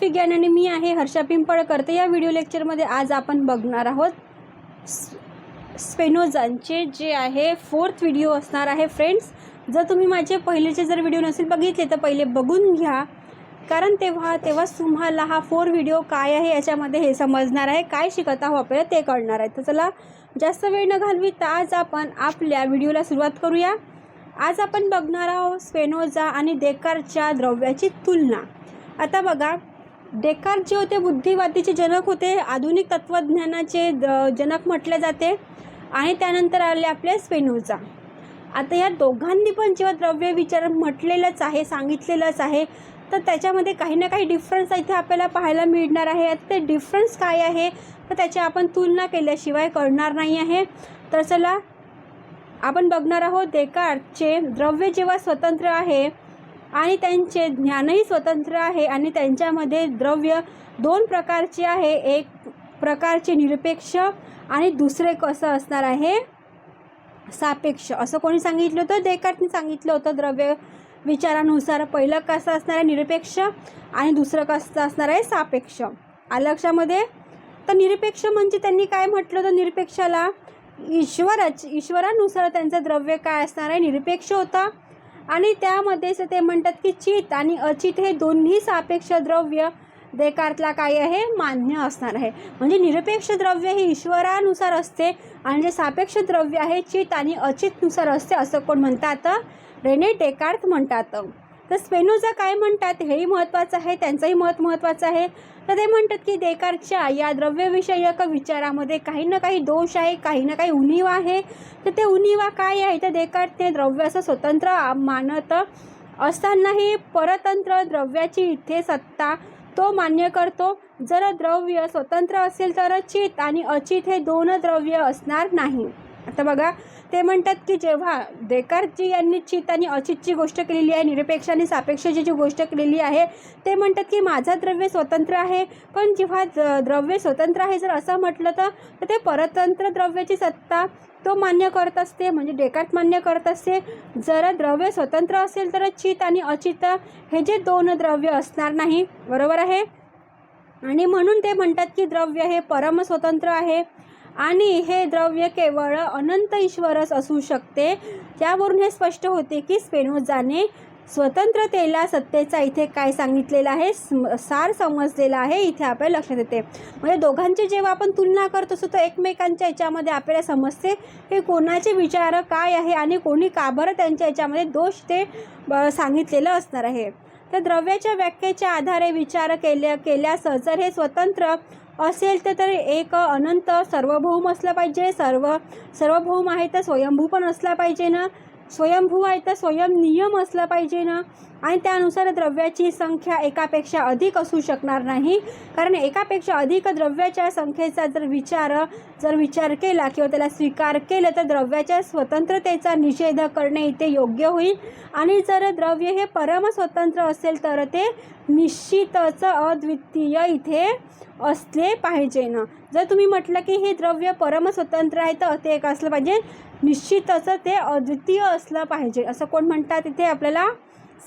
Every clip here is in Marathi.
फिलॉसॉफी ज्ञान आणि मी आहे हर्षा पिंपळकर. तर या व्हिडिओ लेक्चरमध्ये आज आपण बघणार आहोत स्पेनोजांचे जे आहे फोर्थ व्हिडिओ असणार आहे फ्रेंड्स जर तुम्ही माझे पहिलेचे जर व्हिडिओ नसेल बघितले तर पहिले बघून घ्या. कारण तेव्हा तेव्हाच तुम्हाला हा फोर व्हिडिओ काय आहे याच्यामध्ये हे समजणार आहे काय शिकत आहो आपल्याला ते कळणार आहे. तर चला जास्त वेळ न घालवी तर आज आपण आपल्या व्हिडिओला सुरुवात करूया. आज आपण बघणार आहोत स्पेनोजा आणि देकारच्या द्रव्याची तुलना. आता बघा डेकार जे होते बुद्धिवादीचे जनक होते आधुनिक तत्त्वज्ञानाचे द- जनक म्हटले जाते आणि त्यानंतर आले आपले स्पेनोजा. आता या दोघांनी पण जेव्हा द्रव्य विचार म्हटलेलंच आहे सांगितलेलंच आहे तर त्याच्यामध्ये काही ना काही डिफरन्स इथे आपल्याला पाहायला मिळणार आहे. आता ते डिफरन्स काय आहे तर त्याची आपण तुलना केल्याशिवाय कळणार नाही आहे. तर चला आपण बघणार आहोत डेकार्टचे द्रव्य जेव्हा स्वतंत्र आहे आणि त्यांचे ज्ञानही स्वतंत्र आहे आणि त्यांच्यामध्ये द्रव्य दोन प्रकारचे आहे. एक प्रकारचे निरपेक्ष आणि दुसरे कसं असणार आहे? सापेक्ष. असं कोणी सांगितलं होतं? देकार्टने सांगितलं होतं द्रव्य विचारानुसार पहिलं कसं असणार आहे? निरपेक्ष आणि दुसरं कसं असणार आहे? सापेक्ष. आलं लक्षामध्ये? तर निरपेक्ष म्हणजे त्यांनी काय म्हटलं होतं? निरपेक्षाला ईश्वराच ईश्वरानुसार त्यांचं द्रव्य काय असणार आहे? निरपेक्ष होता. आणि त्यामध्येच ते म्हणतात की चित आणि अचित हे दोन्ही सापेक्ष द्रव्य देकार्तला काय आहे? मान्य असणार आहे. म्हणजे निरपेक्ष द्रव्य हे ईश्वरानुसार असते आणि जे सापेक्ष द्रव्य आहे चित आणि अचितनुसार असते असं कोण म्हणतात? रेने डेकार्त म्हणतात. तर स्पेनोजा काय म्हणतात? हेही महत्त्वाचं आहे त्यांचंही मत महत्त्वाचं आहे. तर ते म्हणतात की देकारच्या या द्रव्यविषयक विचारामध्ये काही ना काही दोष आहे काही ना काही उणीवा आहे. तर ते उणीवा काय आहे? तर देकारने द्रव्य असं स्वतंत्र मानत असतानाही परतंत्र द्रव्याची इथे सत्ता तो मान्य करतो. जर द्रव्य स्वतंत्र असेल तर चित आणि अचित हे दोन द्रव्य असणार नाही. आता बघा ते म्हणतात की जेव्हा देकारची यांनी चित आणि अचितची गोष्ट केलेली आहे निरपेक्ष आणि सापेक्षची जी गोष्ट केलेली आहे ते म्हणतात की माझा द्रव्य स्वतंत्र आहे. पण जेव्हा द्रव्य स्वतंत्र आहे जर असं म्हटलं तर तर ते परतंत्र द्रव्याची सत्ता तो मान्य करत असते म्हणजे डेकार्त मान्य करत असते. जर द्रव्य स्वतंत्र असेल तर चित आणि अचित हे जे दोन द्रव्य असणार नाही बरोबर आहे? आणि म्हणून ते म्हणतात की द्रव्य हे परम स्वतंत्र आहे. आणि हे द्रव्य केवळ अनंत ईश्वरच असू शकते. त्यावरून हे स्पष्ट होते की स्पेनोजाने स्वतंत्रतेला सत्तेचा इथे काय सांगितलेलं आहे? सार समजलेला आहे. इथे आपल्याला लक्षात येते. म्हणजे दोघांची जेव्हा आपण तुलना करत असतो तर एकमेकांच्या याच्यामध्ये आपल्याला समजते की कोणाचे विचार काय आहे आणि कोणी का बरं त्यांच्या याच्यामध्ये दोष ते ब- सांगितलेलं असणार आहे. तर द्रव्याच्या व्याख्येच्या आधारे विचार केल्या केल्यास जर हे स्वतंत्र असेल तर तर एक अनंत सार्वभौम असलं पाहिजे. सर्व सार्वभौम आहे तर स्वयंभू पण असला पाहिजे ना. स्वयंभू आहे तर स्वयं नियम असला पाहिजे ना. आणि त्यानुसार द्रव्याची संख्या एकापेक्षा अधिक असू शकणार नाही. कारण एकापेक्षा अधिक द्रव्याच्या संख्येचा जर विचार जर विचार केला किंवा त्याला स्वीकार केलं तर द्रव्याच्या स्वतंत्रतेचा निषेध करणे इथे योग्य होईल. आणि जर द्रव्य हे परमस्वतंत्र असेल तर ते निश्चितच अद्वितीय इथे असले पाहिजे ना. जर तुम्ही म्हटलं की हे द्रव्य परमस्वतंत्र आहे तर ते एक असलं पाहिजे. निश्चितच ते अद्वितीय असलं पाहिजे. असं कोण म्हणतात इथे आपल्याला?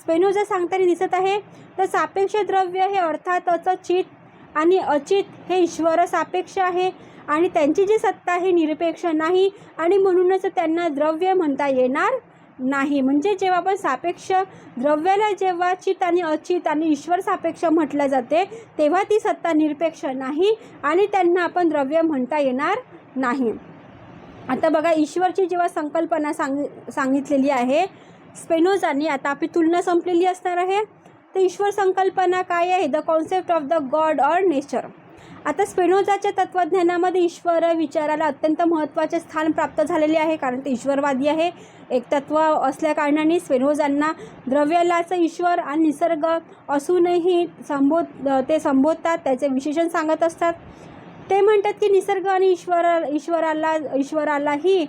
स्पेनोजा सांगताना दिसत आहे. तर सापेक्ष द्रव्य हे अर्थातच चित आणि अचित हे ईश्वर सापेक्ष आहे. आणि त्यांची जी सत्ता ही निरपेक्ष नाही. आणि म्हणूनच त्यांना द्रव्य म्हणता येणार नाही. म्हणजे जेव्हा आपण सापेक्ष द्रव्याला जेव्हा चित आणि अचित आणि ईश्वर सापेक्ष म्हटलं जाते तेव्हा ती सत्ता निरपेक्ष नाही आणि त्यांना आपण द्रव्य म्हणता येणार नाही. आता बघा ईश्वरची जेव्हा संकल्पना सांग सांगितलेली आहे स्पेनोजांनी आता आपली तुलना संपलेली असणार आहे तर ईश्वर संकल्पना काय आहे? The concept of the god or nature आता स्पेनोजाच्या तत्त्वज्ञानामध्ये ईश्वर विचाराला अत्यंत महत्त्वाचे स्थान प्राप्त झालेले आहे कारण ते ईश्वरवादी आहे. एक तत्त्व असल्याकारणाने स्पेनोजांना द्रव्यलाचं ईश्वर आणि निसर्ग असूनही संबोध ते संबोधतात त्याचे विशेषण सांगत असतात. ते म्हणतात की निसर्ग आणि ईश्वर ईश्वराला ईश्वरालाही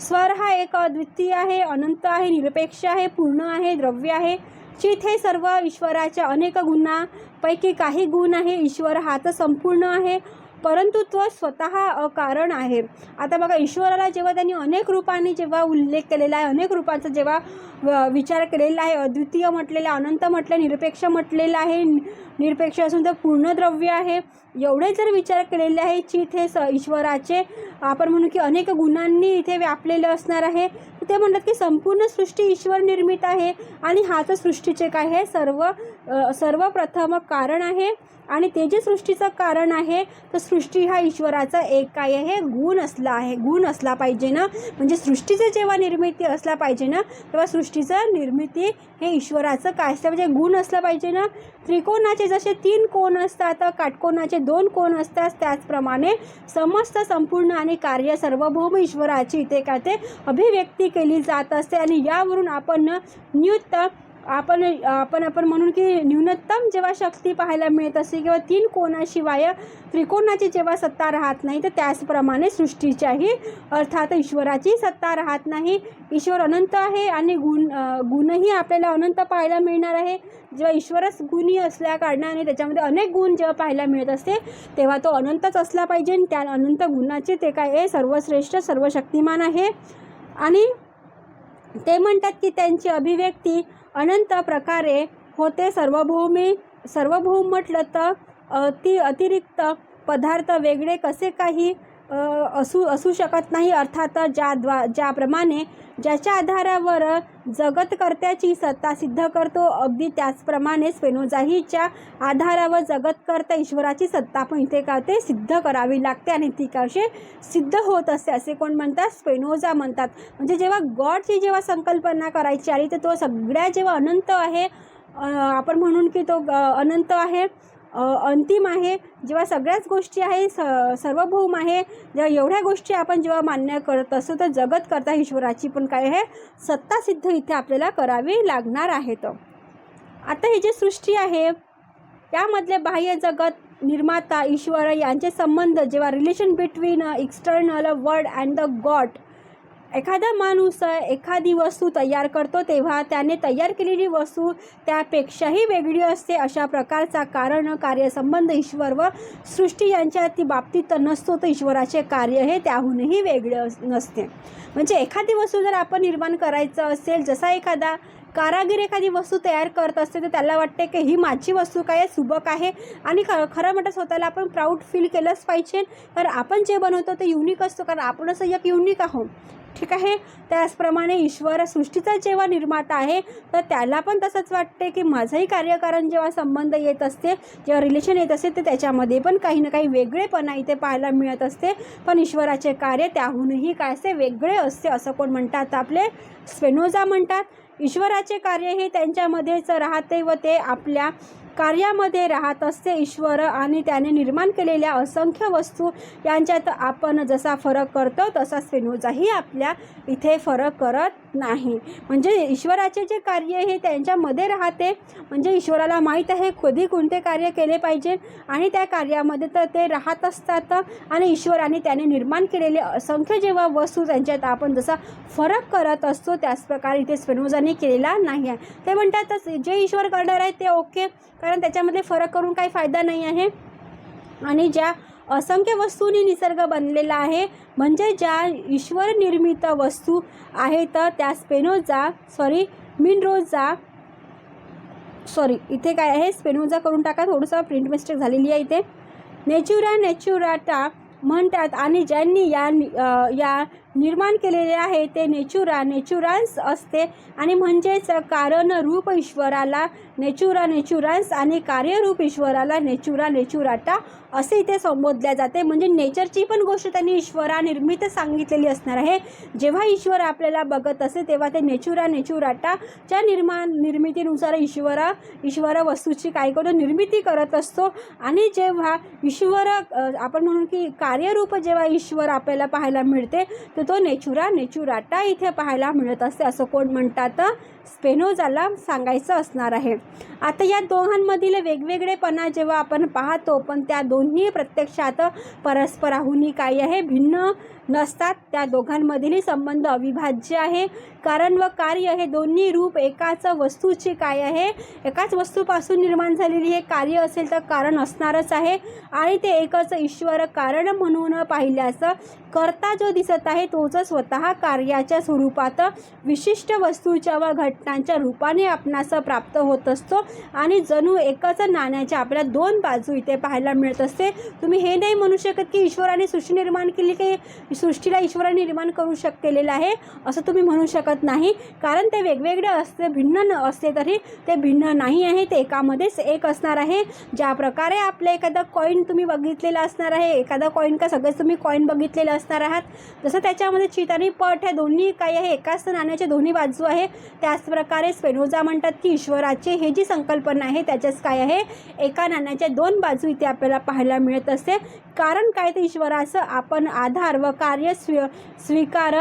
स्वर हा एक अद्वितीय आहे अनंत आहे निरपेक्ष आहे पूर्ण आहे द्रव्य आहे. चित हे सर्व ईश्वराच्या अनेक गुणांपैकी काही गुण आहे ईश्वर हा तर संपूर्ण आहे परंतु तो स्वतः कारण आहे. आता बघा ईश्वराला जेव्हा त्यांनी अनेक रूपांनी जेव्हा उल्लेख केलेला आहे अनेक रूपांचा जेव्हा व- विचार केलेला आहे अद्वितीय म्हटलेलं आहे, अनंत म्हटलं निरपेक्ष म्हटलेलं आहे निरपेक्ष असून तर पूर्ण द्रव्य आहे एवढे जर विचार केलेले आहे चित हे स ईश्वराचे आपण म्हणू की अनेक गुणांनी इथे व्यापलेले असणार आहे ते म्हणतात की संपूर्ण सृष्टी ईश्वर निर्मित आहे आणि हाच सृष्टीचे काय हे सर्व सर्वप्रथम कारण आहे. आणि ते जे सृष्टीचं कारण आहे तर सृष्टी हा ईश्वराचा एक काय आहे? गुण असला आहे. गुण असला पाहिजे ना? म्हणजे सृष्टीचं जेव्हा निर्मिती असला पाहिजे ना तेव्हा सृष्टीचं निर्मिती हे ईश्वराचं काय असलं म्हणजे गुण असलं पाहिजे ना? त्रिकोणाचे जसे तीन कोण असतात काटकोणाचे दोन कोण असतात त्याचप्रमाणे समस्त संपूर्ण आणि कार्य सार्वभौम ईश्वराची इथे काय ते? अभिव्यक्ती केली जात असते आणि यावरून आपण न्यूत आपण आपण आपण म्हणून की न्यूनतम जेव्हा शक्ती पाहायला मिळत असते किंवा तीन कोणाशिवाय त्रिकोणाची जेव्हा सत्ता राहत नाही तर त्याचप्रमाणे सृष्टीच्याही अर्थात ईश्वराची सत्ता राहत नाही. ईश्वर अनंत आहे आणि गुण गुणही आपल्याला अनंत पाहायला मिळणार आहे. जेव्हा ईश्वरच गुणी असल्या कारणाने त्याच्यामध्ये अनेक गुण जेव्हा पाहायला मिळत असते तेव्हा तो अनंतच असला पाहिजे त्या अनंत गुणाचे ते काय आहे? सर्वश्रेष्ठ सर्वशक्तिमान आहे. आणि ते म्हणतात की त्यांची अभिव्यक्ती अनंत प्रकारे होते. सार्वभौमी सर्वभौम म्हटलं तर ती अतिरिक्त पदार्थ वेगळे कसे काही असू असू शकत नाही. अर्थात ज्या द्वा ज्याप्रमाणे ज्याच्या आधारावर जगतकर्त्याची सत्ता सिद्ध करतो अगदी त्याचप्रमाणे स्पेनोजाहीच्या आधारावर जगतकर्ता ईश्वराची सत्ता पण इथे का ते सिद्ध करावी लागते आणि ती कसे सिद्ध होत असते असे कोण म्हणतात? स्पेनोजा म्हणतात. म्हणजे जेव्हा गॉडची जेव्हा संकल्पना करायची आली तर तो सगळ्या जेव्हा अनंत आहे आपण म्हणून की तो ग- अनंत आहे अंतिम आहे. जेव्हा सगळ्याच गोष्टी आहे स सर्वभौम आहे जेव्हा एवढ्या गोष्टी आपण जेव्हा मान्य करत असतो तर जगत करता ईश्वराची पण काय आहे? सत्तासिद्ध इथे आपल्याला करावी लागणार आहे तर आता ही जी सृष्टी आहे त्यामधले बाह्य जगत निर्माता ईश्वर यांचे संबंध जेव्हा relation between external world and the god एखादा माणूस एखादी वस्तू तयार करतो तेव्हा त्याने तयार केलेली वस्तू त्यापेक्षाही वेगळी असते. अशा प्रकारचा कारण कार्यसंबंध ईश्वर व सृष्टी यांच्या ती बाबतीत नसतो. तर ईश्वराचे कार्य हे त्याहूनही वेगळे अस- नसते. म्हणजे एखादी वस्तू जर आपण निर्माण करायचं असेल जसा एखादा कारागीर एखादी वस्तू तयार करत असते तर त्याला वाटते की ही माझी वस्तू काय आहे, सुबक आहे. आणि ख खरं म्हणतं स्वतःला आपण प्राऊड फील केलंच पाहिजे. तर आपण जे बनवतो ते युनिक असतो. कारण आपणच एक युनिक आहोत. ठीक आहे? त्याचप्रमाणे ईश्वर सृष्टीचा जेव्हा निर्माता आहे तर त्याला पण तसंच वाटते की माझंही कार्यकारण जेव्हा संबंध येत असते जेव्हा रिलेशन येत असते तर त्याच्यामध्ये पण काही ना काही वेगळेपणा इथे पाहायला मिळत असते. पण ईश्वराचे कार्य त्याहूनही काय असते? वेगळे असते असं कोण म्हणतात आपले? स्पेनोजा म्हणतात. ईश्वराचे कार्य हे त्यांच्यामध्येच राहते व ते आपल्या कार्यामध्ये राहत असते. ईश्वर आणि त्याने निर्माण केलेल्या असंख्य वस्तू यांच्यात आपण जसा फरक करतो तसा स्पेनोजाही आपल्या इथे फरक करत नाही. म्हणजे ईश्वराचे जे कार्य हे त्यांच्यामध्ये राहते. म्हणजे ईश्वराला माहीत आहे कधी कोणते कार्य केले पाहिजे आणि त्या कार्यामध्ये तर ते राहत असतात. आणि ईश्वराने त्याने निर्माण केलेले असंख्य जेव्हा वस्तू त्यांच्यात आपण जसा फरक करत असतो त्याचप्रकारे इथे स्पेनोजाने केलेला नाही आहे. ते म्हणतातच जे ईश्वर करणार आहे ते ओके. कारण त्याच्यामध्ये फरक करून काही फायदा नाही आहे. आणि ज्या असंख्य वस्तूंनी निसर्ग बनलेला आहे म्हणजे ज्या ईश्वर निर्मित वस्तू आहेत त्या स्पेनोजा सॉरी मिनरोजा सॉरी इथे काय आहे? स्पेनोजा करून टाका थोडंसं प्रिंट मिस्टेक झालेली आहे इथे. नेचुरा नेचुराटा म्हणतात आणि ज्यांनी या नि- या निर्माण केलेले आहे. ते नेचुरा नेचुरान्स असते आणि म्हणजेच कारण रूप ईश्वराला नेचुरा नेचुरान्स आणि कार्यरूप ईश्वराला नेचुरा नेचुराटा असे इथे संबोधल्या जाते. म्हणजे नेचरची पण गोष्ट त्यांनी ईश्वरा निर्मित सांगितलेली असणार आहे. जेव्हा ईश्वर आपल्याला बघत असे तेव्हा ते नेचुरा नेचुराटाच्या निर्माण निर्मितीनुसार ईश्वरा ईश्वर वस्तूची काय करतो निर्मिती करत असतो. आणि जेव्हा ईश्वर आपण म्हणून की कार्यरूप जेव्हा ईश्वर आपल्याला पाहायला मिळते तर नेचुरा नेचुराटा इथे पाहायला मिळत असते असं कोण म्हणतात? स्पेनोजाला सांगायचं असणार आहे. आता या दोघांमधील वेगवेगळेपणा जेव्हा आपण पाहतो पण त्या दोन्ही प्रत्यक्षात परस्पराहुनी काही आहे भिन्न नसतात. त्या दोघांमधील संबंध अविभाज्य आहे. कारण व कार्य हे दोन्ही रूप एकाच वस्तूचे काय आहे? एकाच वस्तूपासून निर्माण झालेली हे कार्य असेल तर कारण असणारच आहे. आणि ते एकच ईश्वर कारण म्हणून पाहिल्यास करता जो दिसत आहे तोच स्वतः कार्याच्या स्वरूपात विशिष्ट वस्तूच्या व घट रत्नांच्या रूपाने आपणास प्राप्त होत असतो. आणि जणू एकच नाण्याच्या आपल्या दोन बाजू इथे पाहायला मिळत असते. तुम्ही हे नाही म्हणू शकत की ईश्वराने सृष्टी निर्माण केली की सृष्टीला ईश्वराने निर्माण करू शक केलेलं आहे असं तुम्ही म्हणू शकत नाही. कारण ते वेगवेगळे असते भिन्न न असते तरी ते भिन्न नाही आहे ते एकामध्येच एक असणार आहे. ज्या प्रकारे आपलं एखादा कॉईन तुम्ही बघितलेला असणार आहे एखादा कॉईन का सगळेच तुम्ही कॉईन बघितलेलं असणार आहात जसं त्याच्यामध्ये चित आणि पट हे दोन्ही काही आहे. एकाच नाण्याच्या दोन्ही बाजू आहे प्रकारे स्पेनोजा म्हणतात की ईश्वराची हे जी संकल्पना आहे त्याच्याच काय आहे? एका नाण्याच्या दोन बाजू इथे आपल्याला पाहायला मिळत असते. कारण काय ते ईश्वराचं? आपण आधार व कार्य स्वी स्वीकार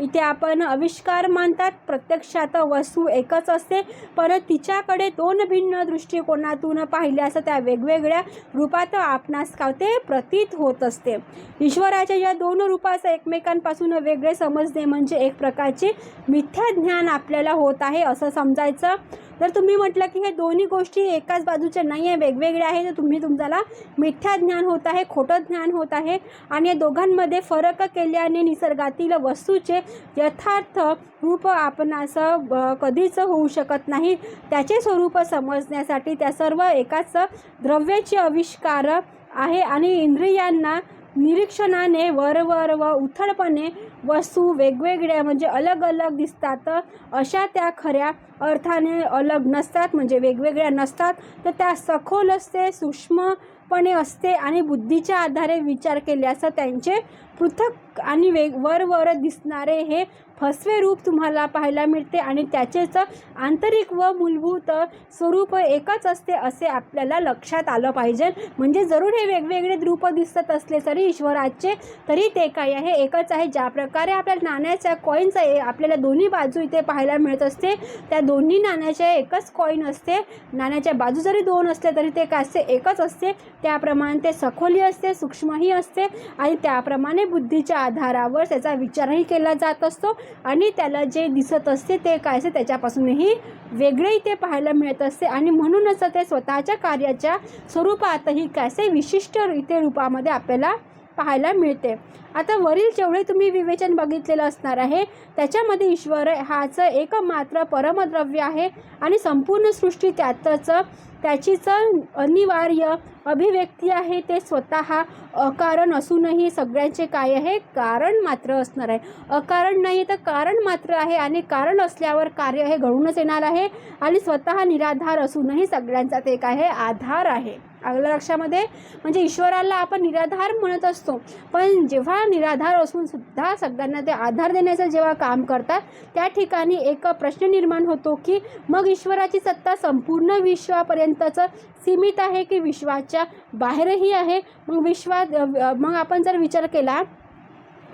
इथे आपण आविष्कार मानतात. प्रत्यक्षात वस्तू एकच असते. पण तिच्याकडे दोन भिन्न दृष्टिकोनातून पाहिल्यास त्या वेगवेगळ्या रूपात आपणास का ते प्रतीत होत असते. ईश्वराच्या या दोन रूपाचं एकमेकांपासून वेगळे समजणे म्हणजे एक प्रकारचे मिथ्या ज्ञान आपल्याला होत आहे. असं समजायचं. जर तुम्ही म्हटलं की हे दोन्ही गोष्टी एकाच बाजूच्या नाही आहे वेगवेगळ्या आहे तर तुम्ही तुमच्याला मिथ्या ज्ञान होत आहे खोटं ज्ञान होत आहे आणि या दोघांमध्ये फरक केल्याने निसर्गातील वस्तूचे यथार्थ रूप आपण असं कधीच होऊ शकत नाही. त्याचे स्वरूप समजण्यासाठी त्या सर्व एकाच द्रव्याचे आविष्कार आहे आणि इंद्रियांना निरीक्षणाने वरवर व उथळपणे वस्तू वेगवेगळ्या म्हणजे अलग अलग दिसतात. अशा त्या खऱ्या अर्थाने अलग नसतात म्हणजे वेगवेगळ्या नसतात. तर त्या सखोल असते सूक्ष्मपणे असते आणि बुद्धीच्या आधारे विचार केल्यास त्यांचे पृथक आणि वेग वर वर दिसणारे हे फसवे रूप तुम्हाला पाहायला मिळते आणि त्याचेच आंतरिक व मूलभूत स्वरूप एकच असते असे आपल्याला लक्षात आलं पाहिजे. म्हणजे जरूर हे वेगवेगळे रूप दिसत असले तरी ईश्वराचे तरी ते काय आहे. एकच आहे ज्या प्रकारे आपल्या नाण्याच्या कॉईनचा आपल्याला दोन्ही बाजू इथे पाहायला मिळत असते. त्या दोन्ही नाण्याच्या एकच कॉईन असते. नाण्याच्या बाजू जरी दोन असले तरी ते काय असते? एकच असते. त्याप्रमाणे ते सखोली असते सूक्ष्मही असते आणि त्याप्रमाणे बुद्धीच्या आधारावर त्याचा विचारही केला जात असतो आणि त्याला जे दिसत असते ते काय असते त्याच्यापासूनही वेगळे इथे पाहायला मिळत असते. आणि म्हणूनच ते स्वतःच्या कार्याच्या स्वरूपातही काय असे विशिष्ट इथे रूपामध्ये आपल्याला पाहायला मिळते. आता वरील जेवढे तुम्ही विवेचन बघितलेलं असणार आहे त्याच्यामध्ये ईश्वर हाच एकमात्र परमद्रव्य आहे आणि संपूर्ण सृष्टी त्यातच त्याची चल अनिवार्य अभिव्यक्ती आहे ते स्वतः अकारण असूनही सगळ्यांचे काय आहे? कारण मात्र असणार आहे. अकारण नाही तर कारण मात्र आहे आणि कारण असल्यावर कार्य हे घडूनच येणार आहे आणि स्वतः निराधार असूनही सगळ्यांचा ते काय आहे? आधार आहे. आलं लक्षामध्ये म्हणजे ईश्वराला आपण निराधार म्हणत असतो. पण जेव्हा निराधार असून सुद्धा सगळ्यांना ते आधार देण्याचं जेव्हा काम करतात त्या ठिकाणी एक प्रश्न निर्माण होतो की मग ईश्वराची सत्ता संपूर्ण विश्वापर्यंतचं सीमित आहे की विश्वाच्या बाहेरही आहे? मग विश्वात मग आपण जर विचार केला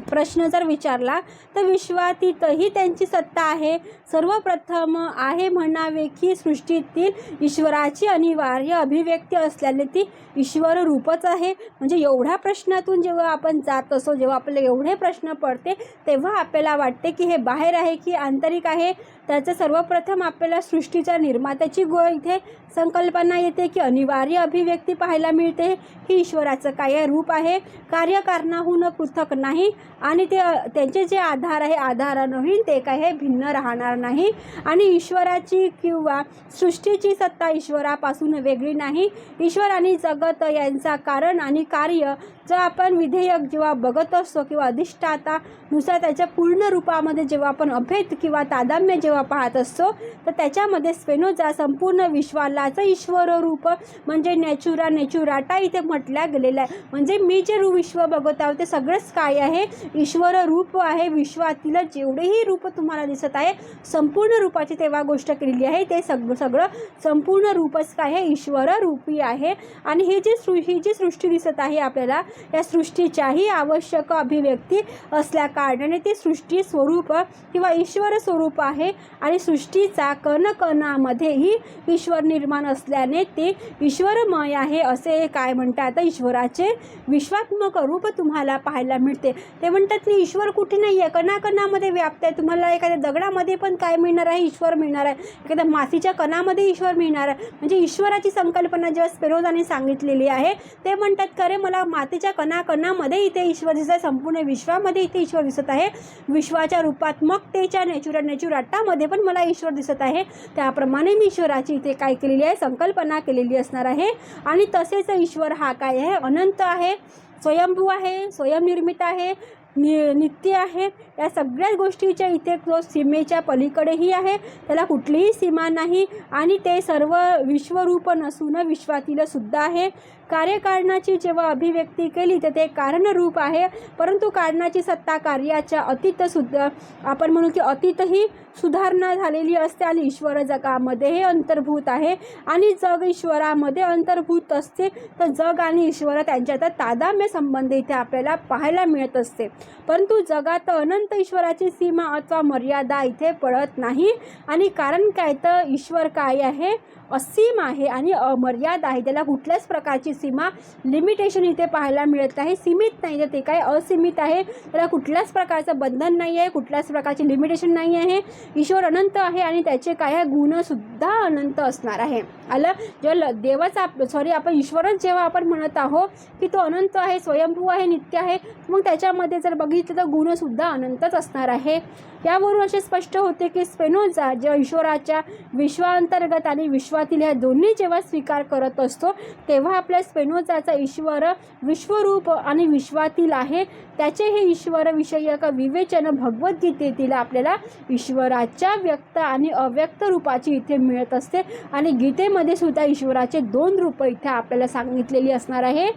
प्रश्न जर विचारला तर विश्वातीतही त्यांची सत्ता आहे. सर्वप्रथम आहे म्हणावे की सृष्टीतील ईश्वराची अनिवार्य अभिव्यक्ती असल्याने ती ईश्वर रूपच आहे. म्हणजे एवढ्या प्रश्नातून जेव्हा आपण जात असो जेव्हा आपल्याला एवढे प्रश्न पडते तेव्हा आपल्याला वाटते की हे बाहेर आहे की आंतरिक आहे. त्याचं सर्वप्रथम आपल्याला सृष्टीच्या निर्मात्याची गो इथे संकल्पना येते की अनिवार्य अभिव्यक्ती पाहायला मिळते. ही ईश्वराचं काय रूप आहे? कार्यकारणाहून पृथक नाही. आणि ते त्यांचे जे आधार आहे आधारानंही ते काय हे भिन्न राहणार नाही. आणि ईश्वराची किंवा सृष्टीची सत्ता ईश्वरापासून वेगळी नाही. ईश्वर आणि जगत यांचा कारण आणि कार्य जर आपण विधेयक जेव्हा बघत असतो किंवा अधिष्ठातानुसार त्याच्या पूर्ण रूपामध्ये जेव्हा आपण अभेद किंवा तादाम्य जेव्हा पाहत असतो तर त्याच्यामध्ये स्पेनोजा संपूर्ण विश्वालाच ईश्वर रूप म्हणजे नॅचुरा नेचुराटा इथे म्हटल्या गेलेला आहे. म्हणजे मी जे रू विश्व बघत आहोत ते सगळंच काय आहे? ईश्वर रूप आहे विश्वातील जेवढेही रूप तुम्हाला दिसत आहे संपूर्ण रूपाची तेव्हा गोष्ट केलेली आहे. ते सग सगळं संपूर्ण रूपच काय आहे ईश्वर रूपी आहे. आणि ही जी सृ ही जी सृष्टी दिसत आहे आपल्याला या सृष्टीच्याही आवश्यक अभिव्यक्ती असल्या कारणाने ती सृष्टी स्वरूप किंवा ईश्वर स्वरूप आहे. आणि सृष्टीचा कणकणामध्येही ईश्वर निर्माण असल्याने ते ईश्वरमय आहे असे काय म्हणतात? ईश्वराचे विश्वात्मक रूप तुम्हाला पाहायला मिळते. ते म्हणतात की ईश्वर कुठे नाही आहे कणाकणामध्ये व्याप्त आहे. तुम्हाला एखाद्या दगडामध्ये पण काय मिळणार आहे? ईश्वर मिळणार आहे. एखाद्या मातीच्या कणामध्ये ईश्वर मिळणार आहे. म्हणजे ईश्वराची संकल्पना जेव्हा स्पेरोजाने सांगितलेली आहे ते म्हणतात खरे मला मातीच्या कणाकणामध्ये इथे ईश्वर दिसत आहे संपूर्ण विश्वामध्ये इथे ईश्वर दिसत आहे. विश्वाच्या रूपात्मकतेच्या नेचुरल नेचुराटामध्ये पण मला ईश्वर दिसत आहे. त्याप्रमाणे मी ईश्वराची इथे काय केलेली आहे? संकल्पना केलेली असणार आहे. आणि तसेच ईश्वर हा काय आहे? अनंत आहे. स्वयंभू आहे स्वयंनिर्मित आहे नि नित्य आहे. या सगळ्याच गोष्टीच्या इथे तो सीमेच्या पलीकडेही आहे. त्याला कुठलीही सीमा नाही आणि ते सर्व विश्वरूप नसून विश्वातील सुद्धा आहे. कार्यकारणाची जेव्हा अभिव्यक्ती केली तर ते कारणरूप आहे. परंतु कारणाची सत्ता कार्याच्या अतीत सुद्धा आपण म्हणू की अतीतही सुधारणा झालेली असते आणि ईश्वर जगामध्ये हे अंतर्भूत आहे. आणि जग ईश्वरामध्ये अंतर्भूत असते तर जग आणि ईश्वर त्यांच्यात तादाम्य संबंध इथे आपल्याला पाहायला मिळत असते. परंतु जगात अनंत ईश्वराची सीमा अथवा मर्यादा इथे पडत नाही. आणि कारण काय? तर ईश्वर काय आहे? असीम आहे आणि अमर्याद आहे. त्याला कुठल्याच प्रकारची सीमा लिमिटेशन इथे पाहायला मिळत नाही. सीमित नाही तर ते काय असीमित आहे. त्याला कुठल्याच प्रकारचं बंधन नाही आहे कुठल्याच प्रकारची लिमिटेशन नाही आहे. ईश्वर अनंत आहे आणि त्याचे काय गुणसुद्धा अनंत असणार आहे. आलं? जेव्हा ल- देवाचा सॉरी आपण ईश्वरच जेव्हा आपण म्हणत आहोत की तो अनंत आहे स्वयंभू आहे नित्य आहे मग त्याच्यामध्ये जर बघितलं तर गुणसुद्धा अनंतच असणार आहे. यावरून असे स्पष्ट होते की स्पेनोजा जेव्हा ईश्वराच्या विश्वांतर्गत आणि विश्वातील ह्या दोन्ही जेव्हा स्वीकार करत असतो तेव्हा आपल्या स्पेनोजाचा ईश्वर विश्वरूप आणि विश्वातील आहे. त्याचे हे ईश्वर विषयक विवेचन भगवद्गीतेतील आपल्याला ईश्वराच्या व्यक्त आणि अव्यक्त रूपाची इथे मिळत असते. आणि गीतेमध्ये सुद्धा ईश्वराचे दोन रूप इथे आपल्याला सांगितलेली असणार आहे.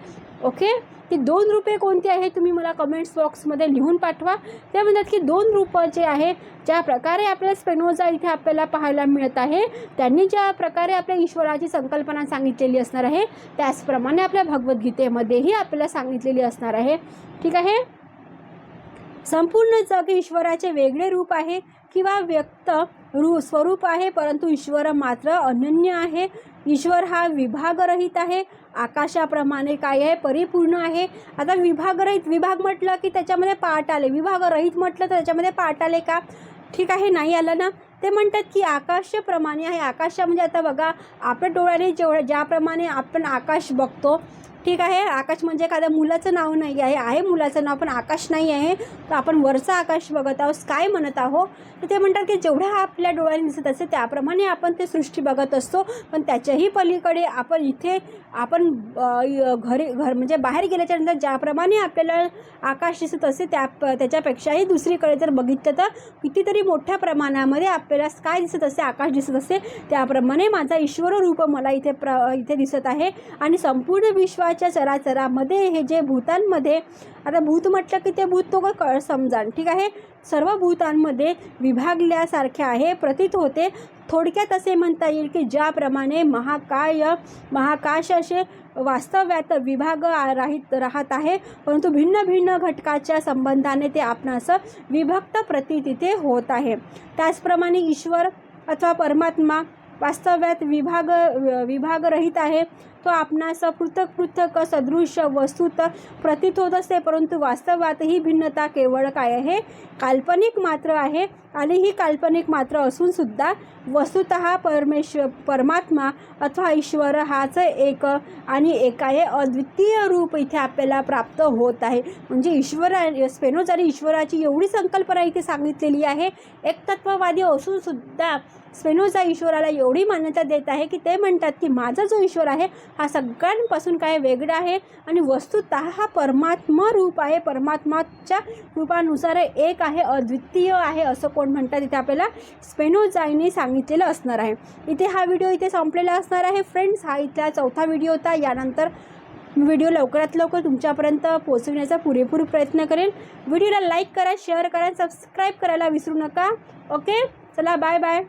ओके? की दोन रूपे कोणती आहे तुम्ही मला कमेंट्स बॉक्समध्ये लिहून पाठवा. ते म्हणतात की दोन रूपं जे आहे ज्या प्रकारे आपल्या स्पेनोजा इथे आपल्याला पाहायला मिळत आहे त्यांनी ज्या प्रकारे आपल्या ईश्वराची संकल्पना सांगितलेली असणार आहे त्याचप्रमाणे आपल्या भगवद्गीतेमध्येही आपल्याला सांगितलेली असणार आहे. ठीक आहे? संपूर्ण जग ईश्वराचे वेगळे रूप आहे. किंवा व्यक्त रू स्वरूप आहे परंतु ईश्वर मात्र अनन्य आहे. ईश्वर हा विभागरहित आहे. आकाशाप्रमाणे काय आहे? परिपूर्ण आहे. आता विभागरहित विभाग म्हटलं की त्याच्यामध्ये पाठ आले. विभागरहित म्हटलं तर त्याच्यामध्ये पाठ आले का? ठीक आहे नाही आलं ना? ते म्हणतात की आकाशप्रमाणे आहे. आकाशा म्हणजे आता बघा आपल्या डोळ्याने जेवढं ज्याप्रमाणे आपण आकाश बघतो ठीक आहे आकाश म्हणजे एखाद्या मुलाचं नाव नाही आहे आहे मुलाचं नाव पण आकाश नाही आहे तर आपण वरचा आकाश बघत आहोत स्काय म्हणत आहोत. तर ते म्हणतात की जेवढ्या आपल्या डोळ्याने दिसत असते त्याप्रमाणे आपण ते सृष्टी बघत असतो. पण त्याच्याही पलीकडे आपण इथे आपण घरी घर म्हणजे बाहेर गेल्याच्यानंतर ज्याप्रमाणे आपल्याला आकाश दिसत असते त्या त्याच्यापेक्षाही दुसरीकडे जर बघितलं तर कितीतरी मोठ्या प्रमाणामध्ये आपल्याला काय दिसत असते आकाश दिसत असते त्याप्रमाणे माझा ईश्वर रूप मला इथे प्र इथे दिसत आहे. आणि संपूर्ण विश्वाच्या चराचरामध्ये हे जे भूतांमध्ये आता भूत म्हटलं की ते भूत तो कळ समजान ठीक आहे? सर्व भूतांमध्ये विभागल्यासारखे आहे प्रतीत होते. थोडक्यात असे म्हणता येईल की ज्याप्रमाणे महाकाय महाकाश असे वास्तव्यात विभाग राहित राहत आहे परंतु भिन्न भिन्न घटकाच्या संबंधाने ते आपणास विभक्त प्रतीत इथे होत आहे. त्याचप्रमाणे ईश्वर अथवा परमात्मा वास्तव्यात विभाग विभागरहित आहे तो आपणास पृथक पृथक सदृश वस्तूत प्रतीत होत असते परंतु वास्तवात ही भिन्नता केवळ काय आहे? काल्पनिक मात्र आहे आणि ही काल्पनिक मात्र असून सुद्धा वस्तुत परमेश्वर परमात्मा अथवा ईश्वर हाच एक आणि एकाए अद्वितीय रूप इथे आपल्याला प्राप्त होत आहे. म्हणजे ईश्वर स्पेनोजाने ईश्वराची एवढी संकल्पना इथे सांगितलेली आहे एक तत्ववादी असून सुद्धा स्पेनोजा ईश्वराला एवढी मान्यता देत आहे की ते म्हणतात की माझा जो ईश्वर आहे हा सगळ्यांपासून काय वेगळा आहे आणि वस्तुत हा परमात्मा रूप आहे. परमात्माच्या रूपानुसार एक आहे अद्वितीय आहे असं कोण म्हणतात? इथे आपल्याला स्पेनोजाईने सांगितलेलं असणार आहे. इथे हा व्हिडिओ इथे संपलेला असणार आहे. फ्रेंड्स हा इथला चौथा व्हिडिओ होता. यानंतर व्हिडिओ लवकरात लवकर तुमच्यापर्यंत पोहोचविण्याचा पुरेपूर प्रयत्न करेल व्हिडिओला लाईक करा शेअर करा सबस्क्राईब करायला विसरू नका. ओके? चला बाय बाय.